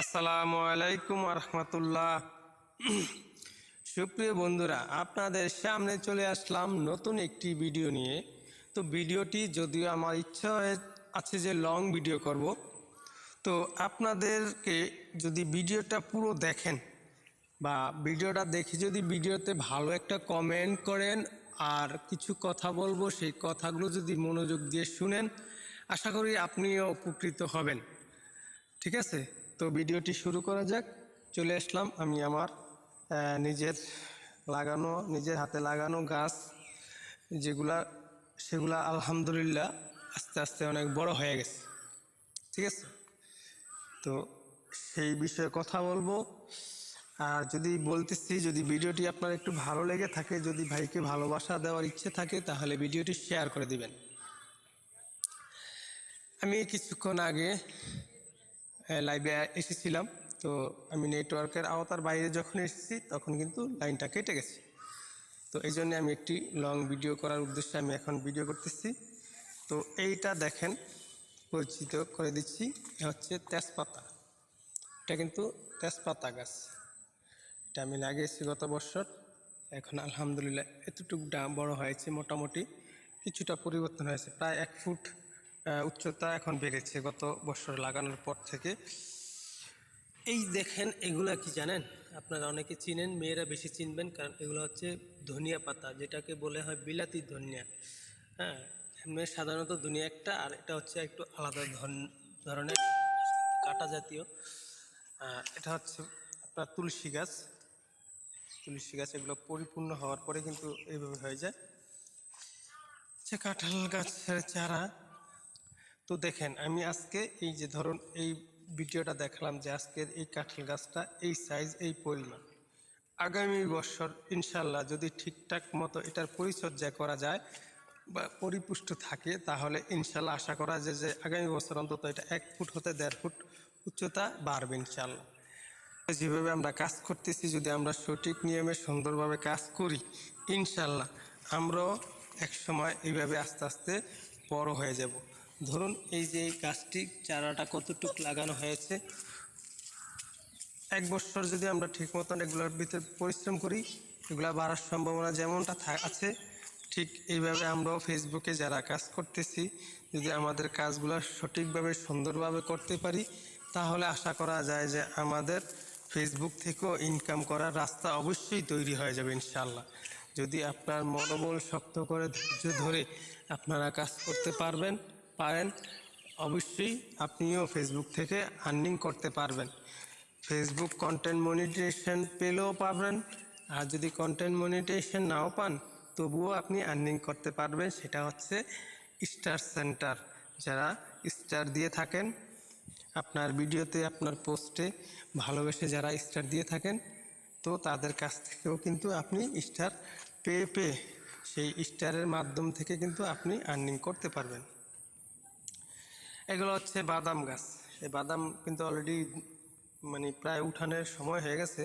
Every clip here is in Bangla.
আসসালামু আলাইকুম রহমতুল্লাহ। সুপ্রিয় বন্ধুরা, আপনাদের সামনে চলে আসলাম নতুন একটি ভিডিও নিয়ে। তো ভিডিওটি যদিও আমার ইচ্ছা হয়ে আছে যে লং ভিডিও করব, তো আপনাদেরকে যদি ভিডিওটা পুরো দেখেন বা ভিডিওটা দেখে যদি ভিডিওতে ভালো একটা কমেন্ট করেন আর কিছু কথা বলব, সেই কথাগুলো যদি মনোযোগ দিয়ে শুনেন, আশা করি আপনিও উপকৃত হবেন। ঠিক আছে? তো ভিডিওটি শুরু করা যাক। চলে আসলাম আমি আমার নিজের লাগানো, নিজের হাতে লাগানো গাছ, যেগুলা, সেগুলা আলহামদুলিল্লাহ আস্তে আস্তে অনেক বড় হয়ে গেছে। ঠিক আছে? তো সেই বিষয়ে কথা বলব। আর যদি বলতেছি, যদি ভিডিওটি আপনার একটু ভালো লেগে থাকে, যদি ভাইকে ভালোবাসা দেওয়ার ইচ্ছে থাকে, তাহলে ভিডিওটি শেয়ার করে দিবেন। আমি কিছুক্ষণ আগে লাইভে এসেছিলাম। তো আমি নেটওয়ার্কের আওতার বাইরে যখন এসেছি, তখন কিন্তু লাইনটা কেটে গেছে। তো এই জন্য আমি একটি লং ভিডিও করার উদ্দেশ্যে আমি এখন ভিডিও করতেছি। তো এইটা দেখেন, পরিচিত করে দিচ্ছি। এটা হচ্ছে তেজপাতা। এটা কিন্তু তেজপাতা গাছ। এটা আমি লাগিয়েছি গত বছর। এখন আলহামদুলিল্লাহ এতটুকু বড় হয়েছে, মোটামুটি। কিছুটা পরিবর্তন হয়েছে, প্রায় এক ফুট উচ্চতা এখন বেড়েছে গত বছর লাগানোর পর থেকে। এই দেখেন, এগুলা কি জানেন? আপনারা অনেকে চিনেন, মেয়েরা বেশি চিনবেন, কারণ এগুলো হচ্ছে ধনিয়া পাতা, যেটাকে বলে হয় বিলাতি ধনিয়া। হ্যাঁ এমনি সাধারণত ধনিয়া একটা, আর এটা হচ্ছে একটু আলাদা ধরনের কাটা জাতীয়। এটা হচ্ছে আপনার তুলসী গাছ। তুলসী গাছ এগুলো পরিপূর্ণ হওয়ার পরে কিন্তু এইভাবে হয়ে যায়। সে কাঁঠাল গাছের চারা। তো দেখেন, আমি আজকে এই যে ধরুন, এই ভিডিওটা দেখলাম যে আজকের এই কাঁঠাল গাছটা এই সাইজ এই পরিমাণ। আগামী বছর ইনশাল্লাহ যদি ঠিকঠাক মতো এটার পরিচর্যা করা যায় বা পরিপুষ্ট থাকে, তাহলে ইনশাল্লাহ আশা করা যায় যে আগামী বছর অন্তত এটা এক ফুট হতে দেড় ফুট উচ্চতা বাড়বে ইনশাল্লাহ যেভাবে আমরা কাজ করতেছি, যদি আমরা সঠিক নিয়মে সুন্দরভাবে কাজ করি ইনশাল্লাহ আমরাও এক সময় এইভাবে আস্তে আস্তে বড় হয়ে যাব। ধরুন এই যে গাছটি চারাটা কতটুক লাগানো হয়েছে, এক বছর যদি আমরা ঠিক মতন এগুলোর ভিতরে পরিশ্রম করি, এগুলা বাড়ার সম্ভাবনা যেমনটা আছে, ঠিক এইভাবে আমরাও ফেসবুকে যারা কাজ করতেছি, যদি আমাদের কাজগুলো সঠিকভাবে, সুন্দরভাবে করতে পারি, তাহলে আশা করা যায় যে আমাদের ফেসবুক থেকেও ইনকাম করার রাস্তা অবশ্যই তৈরি হয়ে যাবে ইনশাল্লাহ যদি আপনার মনোবল শক্ত করে ধৈর্য ধরে আপনারা কাজ করতে পারবেন পারেন, অবশ্যই আপনিও ফেসবুক থেকে আর্নিং করতে পারবেন। ফেসবুক কন্টেন্ট মনিটাইজেশন পেলেও পাবেন আর যদি কন্টেন্ট মনিটাইজেশন নাও পান, তবুও আপনি আর্নিং করতে পারবেন, সেটা হচ্ছে স্টার সেন্টার যারা স্টার দিয়ে থাকেন, আপনার ভিডিওতে, আপনার পোস্টে ভালোবেসে যারা স্টার দিয়ে থাকেন, তো তাদের কাছ থেকেও কিন্তু আপনি স্টার পেয়ে পেয়ে সেই স্টারের মাধ্যম থেকে কিন্তু আপনি আর্নিং করতে পারবেন। এগুলো হচ্ছে বাদাম গাছ। এই বাদাম কিন্তু অলরেডি মানে প্রায় উঠানের সময় হয়ে গেছে।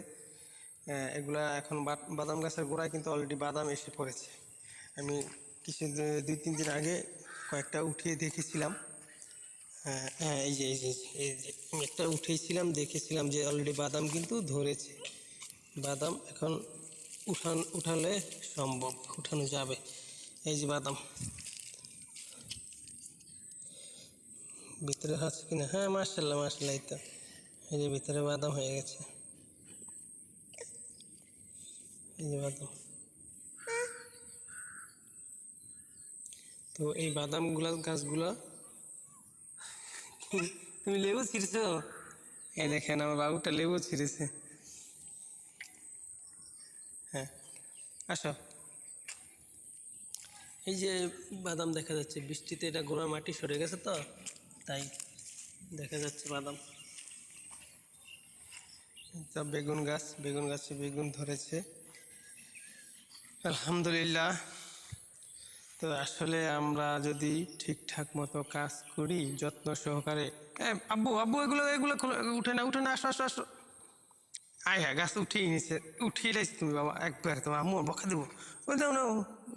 এগুলা এখন বাদাম গাছের গোড়ায় কিন্তু অলরেডি বাদাম এসে পড়েছে। আমি কিছু দুই তিন দিন আগে কয়েকটা উঠিয়ে দেখেছিলাম। হ্যাঁ হ্যাঁ এই যে এই যে এই যে, আমি একটা উঠেছিলাম দেখেছিলাম যে অলরেডি বাদাম কিন্তু ধরেছে। বাদাম এখন উঠান, উঠালে সম্ভব, উঠানো যাবে। এই যে বাদাম। ভিতরে আছে কিনা? হ্যাঁ মার্শাল্লাহ মার্শাল্লাহ তো। এই যে ভিতরে বাদাম হয়ে গেছে। এই যে বাদাম। তো এই তুমি লেবু ছিঁড়ছো? এই দেখেন, আমার বাবুটা লেবু ছিঁড়েছে। হ্যাঁ আসো। এই যে বাদাম দেখা যাচ্ছে, বৃষ্টিতে এটা গোড়া মাটি সরে গেছে তো? তাই দেখা যাচ্ছে বাদাম। বেগুন গাছ, বেগুন গাছে বেগুন ধরেছে। আলহামদুলিল্লাহ। তো আসলে আমরা যদি ঠিকঠাক মতো কাজ করি, যত্ন সহকারে আব্বু আব্বু, এগুলো এগুলো উঠে না উঠে না আসো আসো আসো। আয় হ্যাঁ গাছ উঠিয়ে নিছে, উঠিয়ে লাইছি তুমি বাবা, একবার তোমার আম্মু বকা দেবো। ওই দাও নাও,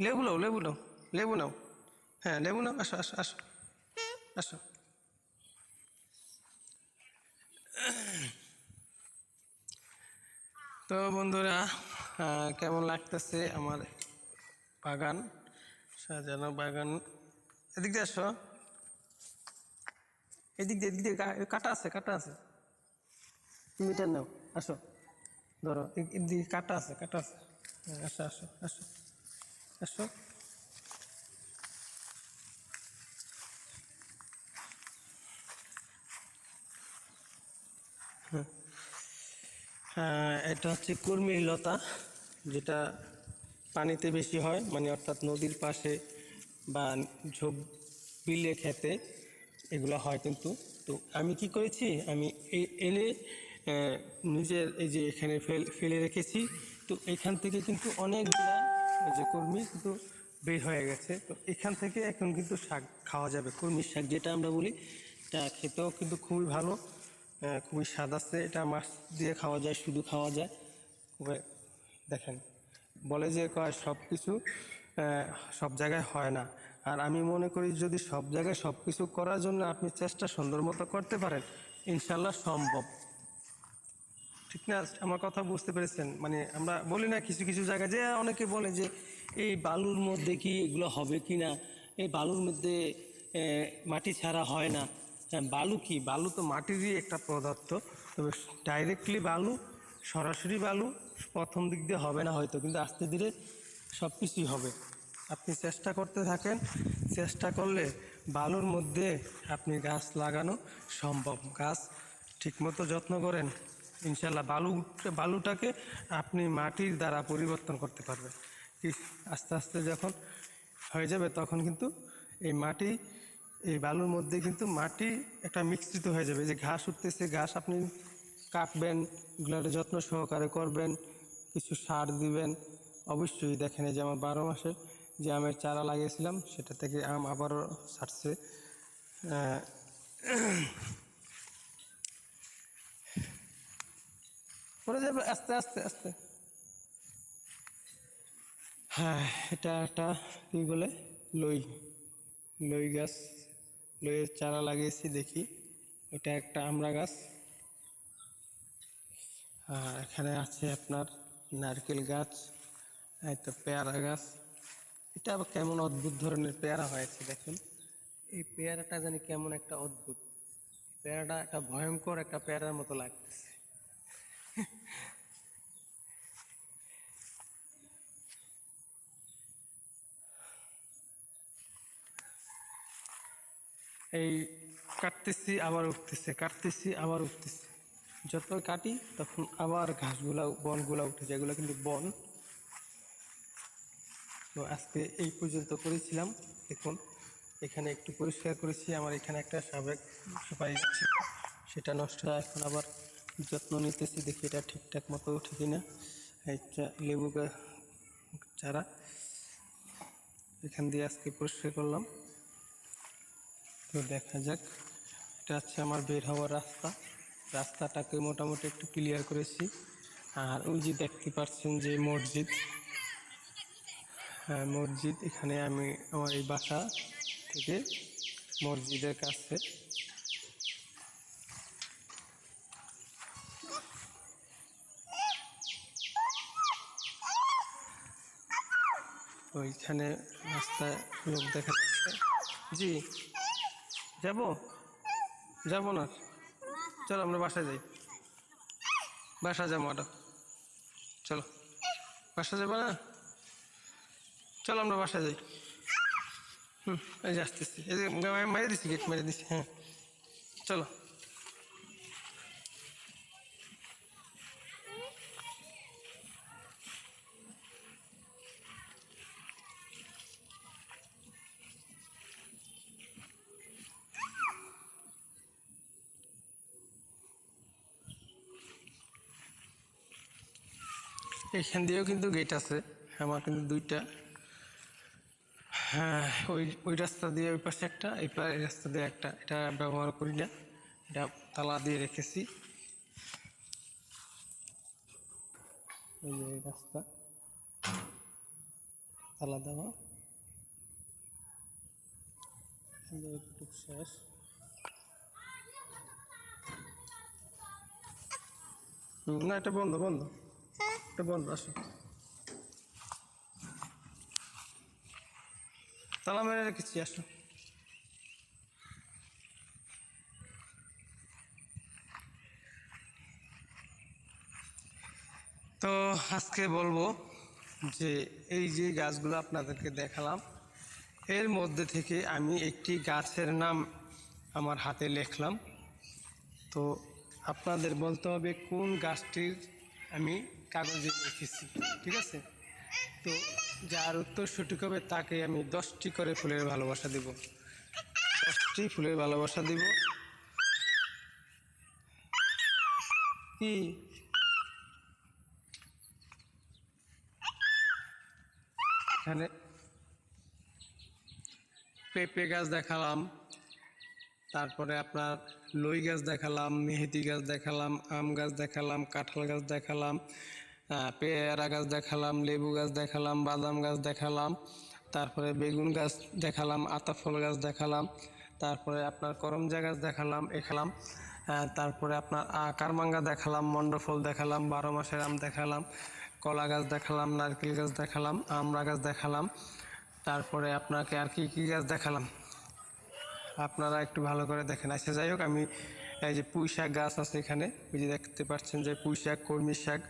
লেবু নাও লেবু নাও লেবু নাও। হ্যাঁ লেবু নাও, আসো আসো আসো আসো। তো বন্ধুরা কেমন লাগতেছে আমার বাগান? সাজানো বাগান। এদিক দিয়ে আসো। এদিক দিয়ে এদিক দিয়ে কাটা আছে কাটা আছে। মিটার নাও, আসো। ধরো এদিকে কাটা আছে কাটা আছে। হ্যাঁ, আসো আসো আসো আসো। এটা হচ্ছে কুর্মি লতা, যেটা পানিতে বেশি হয় মানে অর্থাৎ নদীর পাশে বা ঝোপ বিলে খেতে এগুলো হয় কিন্তু। তো আমি কি করেছি? আমি এনে নিজের এই যে এখানে ফেল রেখেছি। তো এখান থেকে কিন্তু অনেকগুলা যে কর্মী কিন্তু বের হয়ে গেছে। তো এখান থেকে এখন কিন্তু শাক খাওয়া যাবে, কর্মীর শাক যেটা আমরা বলি, তা খেতেও কিন্তু খুবই ভালো। খুবই স্বাদ আছে। এটা মাছ দিয়ে খাওয়া যায়, শুধু খাওয়া যায়। খুবই দেখেন, বলে যে কয় সব কিছু সব জায়গায় হয় না। আর আমি মনে করি যদি সব জায়গায় সব কিছু করার জন্য আপনি চেষ্টা সুন্দর মতো করতে পারেন ইনশাল্লাহ সম্ভব। ঠিক না? আমার কথা বুঝতে পেরেছেন? মানে আমরা বলি না, কিছু কিছু জায়গায় যে অনেকে বলে যে, এই বালুর মধ্যে কি এগুলো হবে কি না এই বালুর মধ্যে মাটি ছাড়া হয় না। বালু কি? বালু তো মাটিরই একটা পদার্থ। তবে ডাইরেক্টলি বালু, সরাসরি বালু, প্রথম দিক দিয়ে হবে না হয়তো, কিন্তু আস্তে ধীরে সব কিছুই হবে। আপনি চেষ্টা করতে থাকেন, চেষ্টা করলে বালুর মধ্যে আপনি গাছ লাগানো সম্ভব। গাছ ঠিকমতো যত্ন করেন ইনশাল্লাহ বালু, বালুটাকে আপনি মাটির দ্বারা পরিবর্তন করতে পারবেন। আস্তে আস্তে যখন হয়ে যাবে তখন কিন্তু এই মাটি এই বালুর মধ্যে কিন্তু মাটি একটা মিশ্রিত হয়ে যাবে। যে ঘাস উঠতেছে, ঘাস আপনি কাটবেন, এগুলোর যত্ন সহকারে করবেন, কিছু সার দিবেন। অবশ্যই দেখেন যে আমার বারো মাসে যে আমের চারা লাগিয়েছিলাম, সেটা থেকে আম আবারও পড়ে যাবে আস্তে আস্তে আস্তে। হ্যাঁ এটা একটা কী বলে? লই লই গাছ। লইয়ের চারা লাগিয়েছি, দেখি। এটা একটা আমড়া গাছ। আর এখানে আছে আপনার নারকেল গাছ তো পেয়ারা গাছ। এটা আবার কেমন অদ্ভুত ধরনের পেয়ারা হয়েছে, দেখুন। এই পেয়ারাটা জানি কেমন একটা অদ্ভুত। পেয়ারাটা একটা ভয়ঙ্কর একটা পেয়ারার মতো লাগতেছে। এই কাটতেছি, আবার উঠতেছে, কাটতেছি, আবার উঠতেছে। যত কাটি, তখন আবার ঘাসগুলা বনগুলা উঠে যায়। এগুলো কিন্তু বন তো আজকে এই পর্যন্ত করেছিলাম। দেখুন, এখানে একটু পরিষ্কার করেছি। আমার এখানে একটা সাবেক সুপারি ছিল সেটা নষ্ট হয়। এখন আবার যত্ন নিতেছি, দেখি এটা ঠিকঠাক মতো উঠে কিনা। একটা লেবু চারা। এখান দিয়ে আজকে পরিষ্কার করলাম। তো দেখা যাক। এটা হচ্ছে আমার বের হওয়ার রাস্তা। রাস্তাটাকে মোটামুটি একটু ক্লিয়ার করেছি। আর ওই যে দেখতে পাচ্ছেন যে মসজিদ। হ্যাঁ মসজিদ। এখানে আমি আমার এই বাসা থেকে মসজিদের কাছে। ওইখানে রাস্তায় লোক দেখা যাচ্ছে। জি। যাব? যাব না। চলো, আমরা বাসায় যাই। বাসা যাব আরও চলো। বাসা যাব না? চলো, আমরা বাসায় যাই। হুম, এই যে আসতেছি। এই যে মেরে দিছি গেট মেরে দিছি হ্যাঁ। চলো। এখান দিয়েও কিন্তু গেট আছে। আমার কিন্তু দুইটা। হ্যাঁ ওই ওই রাস্তা দিয়ে ওই পাশে একটা, এই রাস্তা দিয়ে একটা। এটা ব্যবহার করি না। এটা তালা দিয়ে রেখেছি। এই যে রাস্তা। তালা দেওয়া। যে শেষ। না, এটা বন্ধ বন্ধ। এটা বন্ধ, আসো। তালা মেরে রেখেছি, আসো। তো আজকে বলব যে এই যে গাছগুলো আপনাদেরকে দেখালাম, এর মধ্যে থেকে আমি একটি গাছের নাম আমার হাতে লিখলাম। তো আপনাদের বলতে হবে কোন গাছটির আমি কাগজে লিখেছি, ঠিক আছে? তো যার উত্তর সঠিক হবে তাকে আমি দশটি করে ফুলের ভালোবাসা দেব। দশটি ফুলের ভালোবাসা দেব। কি? এখানে পেঁপে গাছ দেখালাম। তারপরে আপনার লই গাছ দেখালাম মেহেদি গাছ দেখালাম আম গাছ দেখালাম কাঁঠাল গাছ দেখালাম পেয়ারা গাছ দেখালাম লেবু গাছ দেখালাম বাদাম গাছ দেখালাম তারপরে বেগুন গাছ দেখালাম আতা ফল গাছ দেখালাম তারপরে আপনার করমজা গাছ দেখালাম এখালাম তারপরে আপনার কারমাঙ্গা দেখালাম মন্ডফল দেখালাম বারো মাসের আম দেখালাম কলা গাছ দেখালাম নারকেল গাছ দেখালাম আমড়া গাছ দেখালাম তারপরে আপনাকে আর কি কী গাছ দেখালাম আপনারা একটু ভালো করে দেখেন। আচ্ছা যাই হোক, আমি, এই যে পুঁই শাক গাছ আছে এখানে, ওই যে দেখতে পাচ্ছেন যে পুঁই শাক কর্মী শাক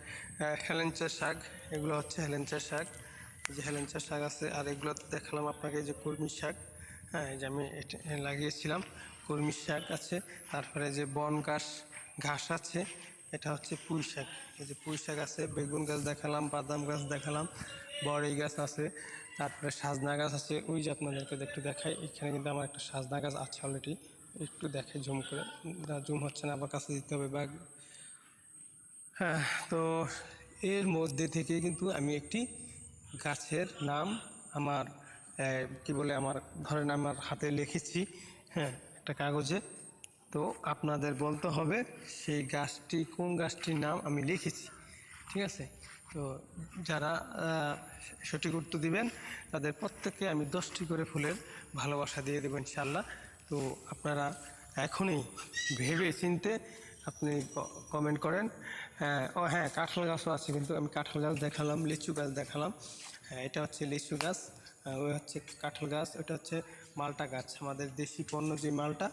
হেলেঞ্চার শাক, এগুলো হচ্ছে হেলেঞ্চার শাক। যে হেলেঞ্চার শাক আছে, আর এগুলো দেখালাম আপনাকে যে কর্মী শাক হ্যাঁ এই যে আমি লাগিয়েছিলাম কর্মী শাক আছে, তারপরে যে বন ঘাস ঘাস আছে এটা হচ্ছে পুঁই শাক। এই যে পুঁই শাক আছে, বেগুন গাছ দেখালাম, বাদাম গাছ দেখালাম বড়ই গাছ আছে, তারপরে সাজনা গাছ আছে, ওই যে আপনাদেরকে একটু দেখাই, এখানে কিন্তু আমার একটা সাজনা গাছ আছে অলরেডি একটু দেখে জুম করে জুম হচ্ছে না, আবার কাছে দিতে হবে বা হ্যাঁ তো এর মধ্যে থেকে কিন্তু আমি একটি গাছের নাম আমার কি বলে, আমার, ধরেন আমার হাতে লিখেছি হ্যাঁ একটা কাগজে তো আপনাদের বলতে হবে সেই গাছটি, কোন গাছটির নাম আমি লিখেছি, ঠিক আছে? তো যারা সঠিক উত্তর দিবেন, তাদের প্রত্যেককে আমি দশটি করে ফুলের ভালোবাসা দিয়ে দেবেন ইনশাল্লাহ তো আপনারা এখনই ভেবে চিনতে আপনি কমেন্ট করেন। ও হ্যাঁ কাঁঠাল গাছও আছে, কিন্তু আমি কাঁঠাল গাছ দেখালাম, লিচু গাছ দেখালাম। হ্যাঁ এটা হচ্ছে লিচু গাছ। ওই হচ্ছে কাঁঠাল গাছ ওটা হচ্ছে মালটা গাছ। আমাদের দেশি পণ্য যে মালটা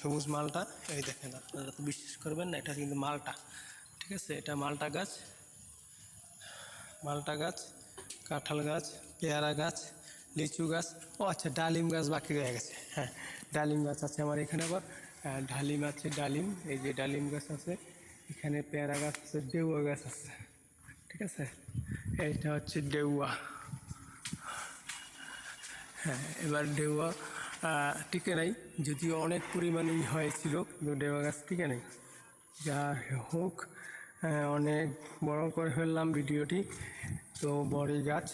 সবুজ মালটা, এই দেখেন আপনারা তো বিশ্বাস করবেন না, এটা কিন্তু মালটা। ঠিক আছে, এটা মালটা গাছ মালটা গাছ, কাঁঠাল গাছ, পেয়ারা গাছ, লিচু গাছ, ও আচ্ছা ডালিম গাছ বাকি রয়ে গেছে। হ্যাঁ ডালিম গাছ আছে আমার এখানে আবার। ডালিম আছে, ডালিম, এই যে ডালিম গাছ আছে, এখানে পেয়ারা গাছ আছে, ডেউয়া গাছ আছে। ঠিক আছে, এইটা হচ্ছে ডেউয়া। হ্যাঁ এবার আহ, টিকে নাই যদিও অনেক পরিমাণেই হয়েছিল কিন্তু ডেউয়া গাছ টিকে নেই। যা হোক অনেক বড় করে ফেললাম ভিডিওটি। তো বড়ি গাছ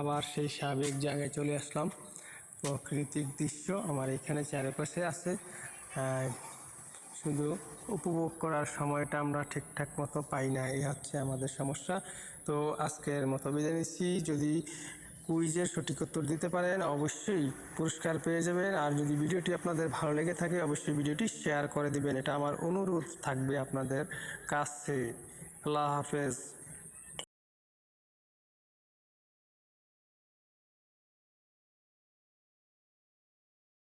আবার সেই স্বাভাবিক জায়গায় চলে আসলাম। প্রাকৃতিক দৃশ্য আমার এখানে চারপাশে আছে। শুধু উপভোগ করার সময়টা আমরা ঠিকঠাক মতো পাই না এই হচ্ছে আমাদের সমস্যা। তো আজকের মতো বিদায় নিচ্ছি। যদি কুইজের সঠিক উত্তর দিতে পারেন, অবশ্যই পুরস্কার পেয়ে যাবেন। আর যদি ভিডিওটি আপনাদের ভালো লেগে থাকে, অবশ্যই ভিডিওটি শেয়ার করে দিবেন। এটা আমার অনুরোধ থাকবে আপনাদের কাছে। আল্লাহ হাফেজ।